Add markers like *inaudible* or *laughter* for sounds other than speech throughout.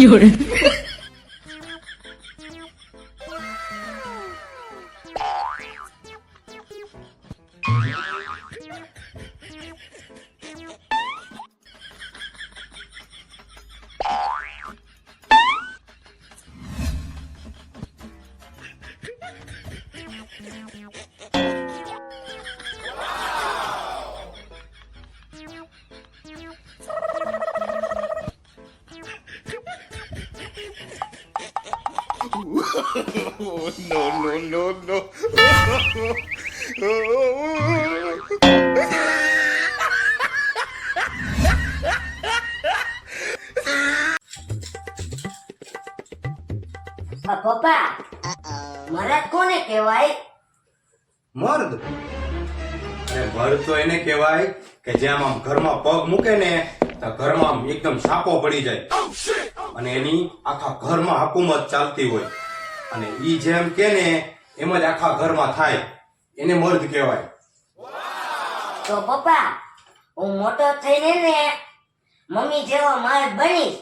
有人，Oh, no, no, no, no. પપ્પા. મરદ કોને કહેવાય? મર્દ. અને મર્દ તો એને કહેવાય કે જેમ આમ ઘરમાં પગ મૂકે ને તો ઘરમાં આમ એકદમ સાપો પડી જાય. અને એની આખા ઘરમાં હુકુમત ચાલતી હોય. અને ઈ જેમ કે ને એમ જ આખા ઘરમાં થાય એને મર્દ કહેવાય તો પપ્પા હું મોટો થઈને ને મમ્મી જેવો મર્દ બનીશ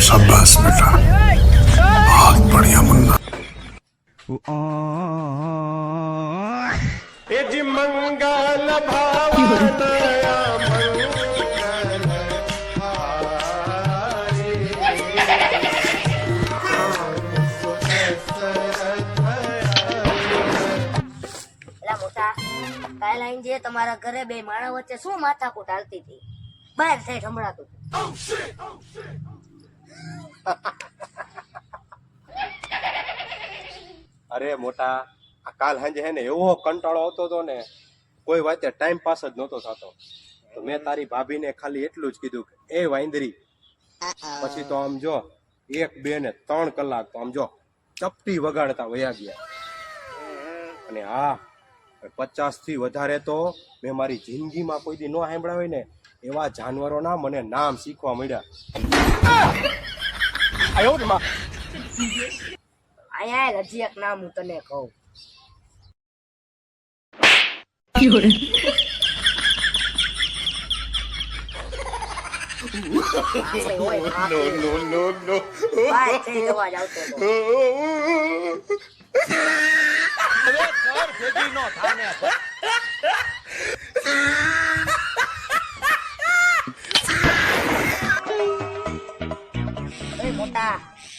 शाबाश बेटा बहुत बढ़िया मुन्ना એલા આઈને જે તમારા ઘરે બે માણસ વચ્ચે શું માથાકૂટ હાલતી હતી? બહાર થઈ સંભળાતું *laughs* અરે મોટા આ કાલ સાંજે હે ને એવો કંટાળો આવતો હતો ને કોઈ વાતે ટાઈમ પાસ જ નહોતો થતો. તો મેં તારી ભાભીને ખાલી એટલું જ કીધું કે એ વાંદરી. પછી તો આમ જો એક બે ને ત્રણ કલાક તો આમ જો ચપટી વગાડતા વયા ગયા. અને હા પચાસથી વધારે તો મેં મારી જિંદગીમાં કોઈ દી ન સાંભળ્યા હોય ને એવા જાનવરોના મને નામ શીખવા મળ્યા. અહીંયા આય હજી એક નામ હું તને કહું，No, no, no, no. મોટા,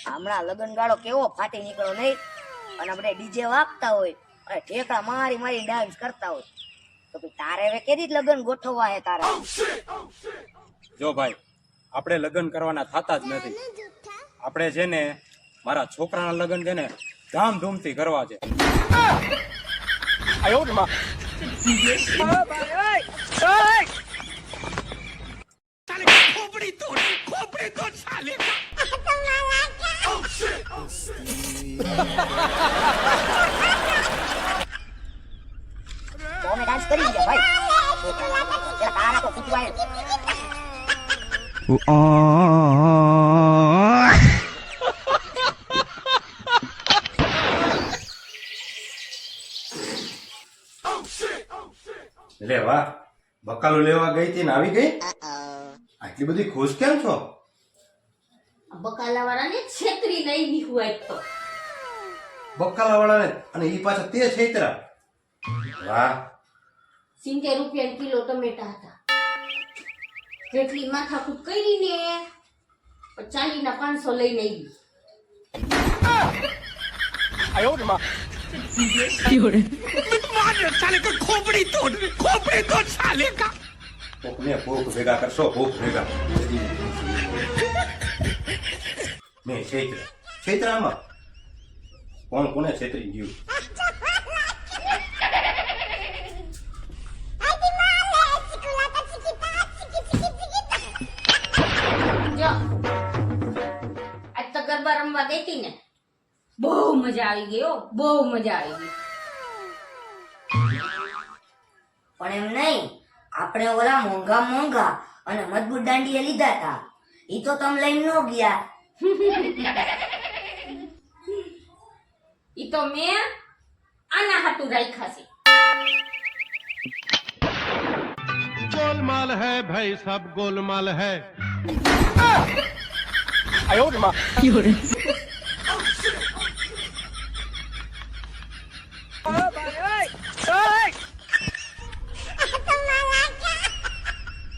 હમણાં લગન ગાળો કેવો ફાટી નીકળ્યો નહીં? અને આપણે ડીજે વાગતા હોય, અને ઠેકડા મારી મારી ડાન્સ કરતા હોય. તો તારે હવે કેદી લગન ગોઠવવા હે તારે? જો ભાઈ, આપણે લગ્ન કરવાના થતા જ નથી. આપણે છે ને, મારા છોકરાના લગ્ન છે ને, ધામધૂમથી કરવા છે. તો અમે ડાન્સ કરી ગયા ભાઈ પેલા તારા તો કૂટવાય લે વાહ બકાલો લેવા ગઈ હતી ને આવી ગઈ? આટલી બધી ખુશ કેમ છો? બકાલા વાળાને છેતરી નહીં એક તો. બકાલા વાળાને અને ઈ પાછા તે છેતરા. વાહ. સિત્તેર રૂપિયા કિલો ટમેટા હતા. જેટલી માથાકૂટ કરી ને ચાલી ના પાંચસો લઈને આવી. 有人，કોકને ભૂખ ભેગા કરશો ભૂખ ભેગા મેં છેતરા છેતરામાં કોણ કોને છેતરી ગયું જો આજ તો ગરબા રમવા દેતી ને. બહુ મજા આવી ગઈ બહુ મજા આવી ગઈ. પણ એમ નહીં આપણે ઓલા મોંઘા મોંઘા અને મજબૂત દાંડીએ લીધા હતા એ તો તમે લઈને ન ગયા. ઈ તો મેં આના હાટું રાખ્યા છે. गोलमाल है भाई सब गोलमाल है आयो रे मां